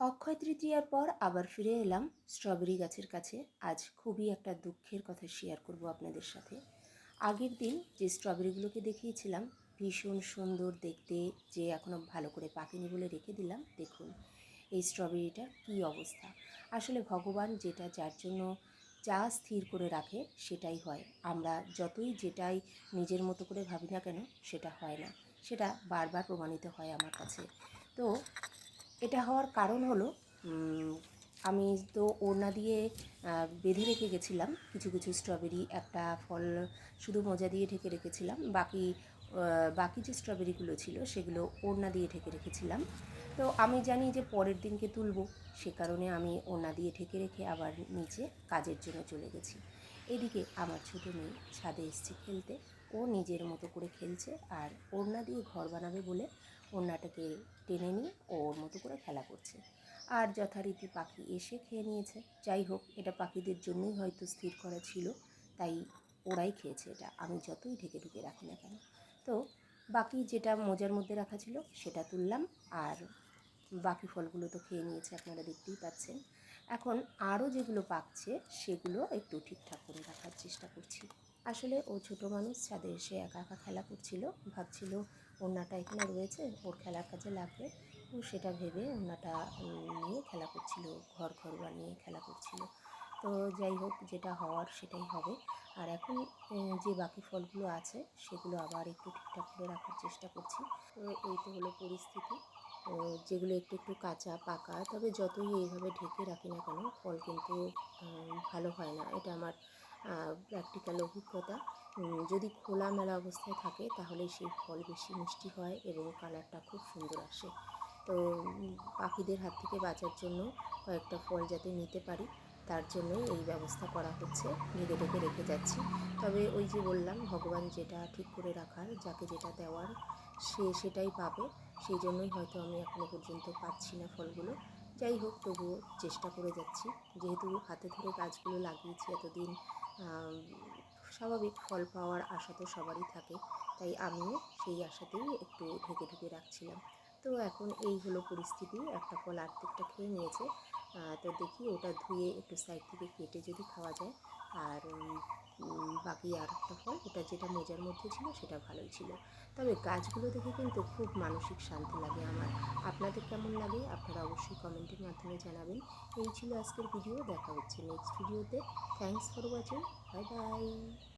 অক্ষয় তৃতীয়ার পর আবার ফিরে এলাম স্ট্রবেরি গাছের কাছে। আজ খুবই একটা দুঃখের কথা শেয়ার করব আপনাদের সাথে। আগের দিন যে স্ট্রবেরিগুলোকে দেখিয়েছিলাম, ভীষণ সুন্দর দেখতে, যে এখনও ভালো করে পাকেনি বলে রেখে দিলাম, দেখুন এই স্ট্রবেরিটার কী অবস্থা। আসলে ভগবান যেটা যার জন্য যা স্থির করে রাখে সেটাই হয়। আমরা যতই যেটাই নিজের মতো করে ভাবি না কেন, সেটা হয় না। সেটা বারবার প্রমাণিত হয় আমার কাছে। তো এটা হওয়ার কারণ হলো আমি তো ওড়না দিয়ে বেঁধে রেখে গেছিলাম। কিছু কিছু স্ট্রবেরি একটা ফল শুধু মোজা দিয়ে ঢেকে রেখেছিলাম। বাকি বাকি যে স্ট্রবেরিগুলো ছিল, সেগুলো ওড়না দিয়ে ঢেকে রেখেছিলাম। তো আমি জানি যে পরের দিনকে তুলব। সে কারণে আমি ওড়না দিয়ে ঢেকে রেখে আবার নিচে কাজের জন্য চলে গেছি। এদিকে আমার ছোটো মেয়ে ছাদে এসছে খেলতে। ও নিজের মতো করে খেলছে আর ওড়না দিয়ে ঘর বানাবে বলে ওড়নাটাকে টেনে নিয়ে ও ওর মতো করে খেলা করছে। আর যথারীতি পাখি এসে খেয়ে নিয়েছে। যাই হোক, এটা পাখিদের জন্যই হয়তো স্থির করা ছিল, তাই ওরাই খেয়েছে এটা। আমি যতই ঢেকে ঢুকে রাখি না কেন। তো বাকি যেটা মোজার মধ্যে রাখা ছিল সেটা তুললাম। আর বাকি ফলগুলো তো খেয়ে নিয়েছে আপনারা দেখতেই পাচ্ছেন। এখন আরও যেগুলো পাকছে সেগুলো একটু ঠিকঠাক করে রাখার চেষ্টা আসলে ও ছোটো মানুষ ছাদে এসে একা একা খেলা করছিল। ভাবছিল ওড়নাটা এখানে রয়েছে ওর খেলার কাজে লাগবে। ও সেটা ভেবে ওড়নাটা উম, নিয়ে খেলা করছিল ঘর ঘর বানিয়ে খেলা করছিল। তো যাই হোক যেটা হওয়ার সেটাই হবে। আর এখন যে বাকি ফলগুলো আছে সেগুলো আবার একটু ঠিকঠাক করে রাখার চেষ্টা করছি। তো এই তো হলো পরিস্থিতি। যেগুলো একটু একটু কাঁচা পাকা তবে যতই এইভাবে ঢেকে রাখি না কেন ফল কিন্তু ভালো হয় না। এটা আমার প্র্যাকটিক্যাল অভিজ্ঞতা। যদি খোলামেলা অবস্থায় থাকে, তাহলে সেই ফল বেশি মিষ্টি হয় এবং কালারটা খুব সুন্দর আসে। তো পাখিদের হাত থেকে বাঁচার জন্য কয়েকটা ফল যাতে নিতে পারি, তার জন্যই এই ব্যবস্থা করা হচ্ছে ঢেকে ঢেকে রেখে যাচ্ছি। তবে ওই যে বললাম, ভগবান যেটা ঠিক করে রাখার, যাকে যেটা দেওয়ার, সে সেটাই পাবে। সেই জন্যই হয়তো আমি এখনও পর্যন্ত পাচ্ছি না ফলগুলো। যাই হোক, তবুও চেষ্টা করে যাচ্ছি। যেহেতু হাতে ধরে গাছগুলো লাগিয়েছি এতদিন স্বাভাবিক ফল পাওয়ার আশা তো সবারই থাকে, তাই আমিও সেই আশাতেই একটু ঢেকে ঢুকে রাখছিলাম। তো এখন এই হলো পরিস্থিতি, একটা ফল আর্ধেকটা খেয়ে নিয়েছে। তো দেখি ওটা ধুয়ে একটু সাইড থেকে কেটে যদি খাওয়া যায়। আর বাকি আর একটা ফল এটা যেটা মোজার মধ্যে ছিল সেটা ভালোই ছিল। তবে গাছগুলো দেখে কিন্তু খুব মানসিক শান্তি লাগে আমার। আপনাদের কেমন লাগে? আপনারা অবশ্যই কমেন্টের মাধ্যমে জানাবেন। এই ছিল আজকের ভিডিও দেখা হচ্ছে নেক্সট ভিডিওতে thanks for watching bye bye